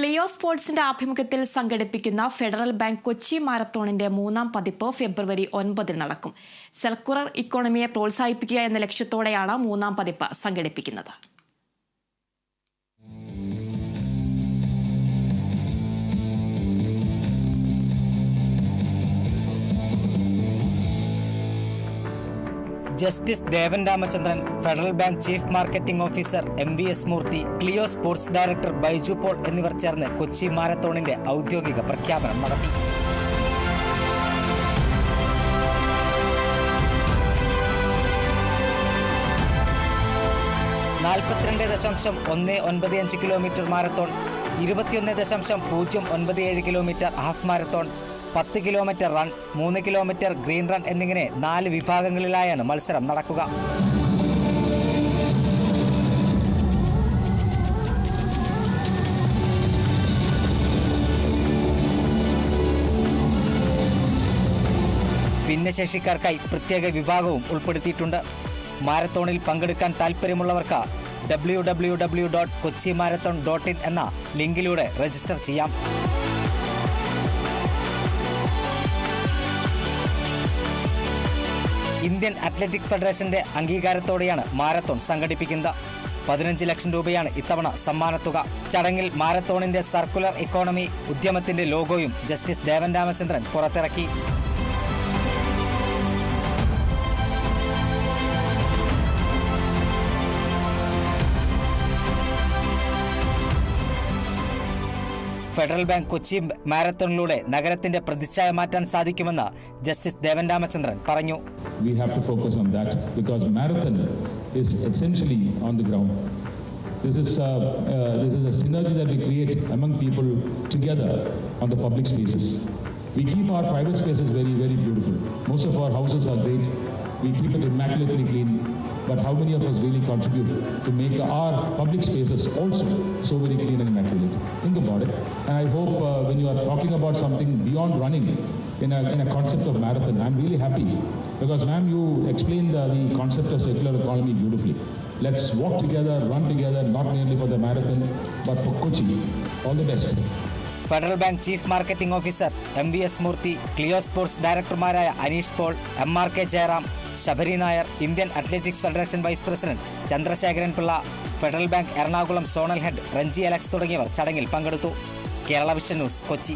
ക്ലിയോ സ്പോർട്സിന്റെ ആഭിമുഖ്യത്തിൽ സംഘടിപ്പിക്കുന്ന federal bank Kochi മാരത്തോണിന്റെ മൂന്നാം പതിപ്പ് ഫെബ്രുവരി ഒൻപതിന് നടക്കും. സെൽക്കുറർ ഇക്കോണമിയെ പ്രോത്സാഹിപ്പിക്കുക എന്ന ലക്ഷ്യത്തോടെയാണ് മൂന്നാം പതിപ്പ് സംഘടിപ്പിക്കുന്നത്. Justice Devan Ramachandran Federal Bank chief marketing officer M V S Murthy Clio sports director Baiju Paul എന്നിവർ ചേർന്ന് കൊച്ചി മാരത്തോണിന്റെ ഔദ്യോഗിക പ്രഖ്യാപനം നടത്തി. നാൽപ്പത്തിരണ്ട് ദശാംശം ഒന്ന് ഒൻപത് അഞ്ച് കിലോമീറ്റർ മാരത്തോൺ ഇരുപത്തിയൊന്ന് ദശാംശം പൂജ്യം ഒൻപത് ഏഴ് കിലോമീറ്റർ ഹാഫ് മാരത്തോൺ പത്ത് കിലോമീറ്റർ റൺ മൂന്ന് കിലോമീറ്റർ ഗ്രീൻ റൺ എന്നിങ്ങനെ നാല് വിഭാഗങ്ങളിലായാണ് മത്സരം നടക്കുക. ഭിന്നശേഷിക്കാർക്കായി പ്രത്യേക വിഭാഗവും ഉൾപ്പെടുത്തിയിട്ടുണ്ട്. മാരത്തോണിൽ പങ്കെടുക്കാൻ താൽപ്പര്യമുള്ളവർക്ക് W W W dot Kochi marathon dot in എന്ന ലിങ്കിലൂടെ രജിസ്റ്റർ ചെയ്യാം. ഇന്ത്യൻ അത്ലറ്റിക് ഫെഡറേഷന്റെ അംഗീകാരത്തോടെയാണ് മാരത്തോൺ സംഘടിപ്പിക്കുന്നത്. പതിനഞ്ച് ലക്ഷം രൂപയാണ് ഇത്തവണ സമ്മാനത്തുക. ചടങ്ങിൽ മാരത്തോണിന്റെ സർക്കുലർ ഇക്കോണമി ഉദ്യമത്തിന്റെ ലോഗോയും ജസ്റ്റിസ് ദേവൻ രാമചന്ദ്രൻ പുറത്തിറക്കി. ഫെഡറൽ ബാങ്ക് കൊച്ചി മാരത്തോണിലൂടെ നഗരത്തിന്റെ പ്രതിച്ഛായ മാറ്റാൻ സാധിക്കുമെന്ന് ജസ്റ്റിസ് ദേവൻ രാമചന്ദ്രൻ പറഞ്ഞു we have to focus on that because marathon is essentially on the ground. This is, uh, uh, this is a synergy that we create among people together on the public spaces. We keep our private spaces very, very beautiful. Most of our houses are great. We keep it immaculately clean. But how many of us really contribute to make our public spaces also so very clean and immaculate? Think about it. And I hope uh, when you are talking about something beyond running in a, in a concept of marathon, I'm really happy because, ma'am, you explained uh, the concept of circular economy beautifully. Let's walk together, run together, not merely for the marathon, but for Kochi. All the best. Federal Bank chief marketing officer M V S Murthy Clio sports ഡയറക്ടർമാരായ Aneesh Paul M R K Jayaram Sabari Nair Indian athletics federation vice president Chandrasekharan Pillai Federal Bank Ernakulam zonal head Ranji Alex തുടങ്ങിയവർ ചടങ്ങിൽ പങ്കെടുത്തു. Kerala vision news Kochi.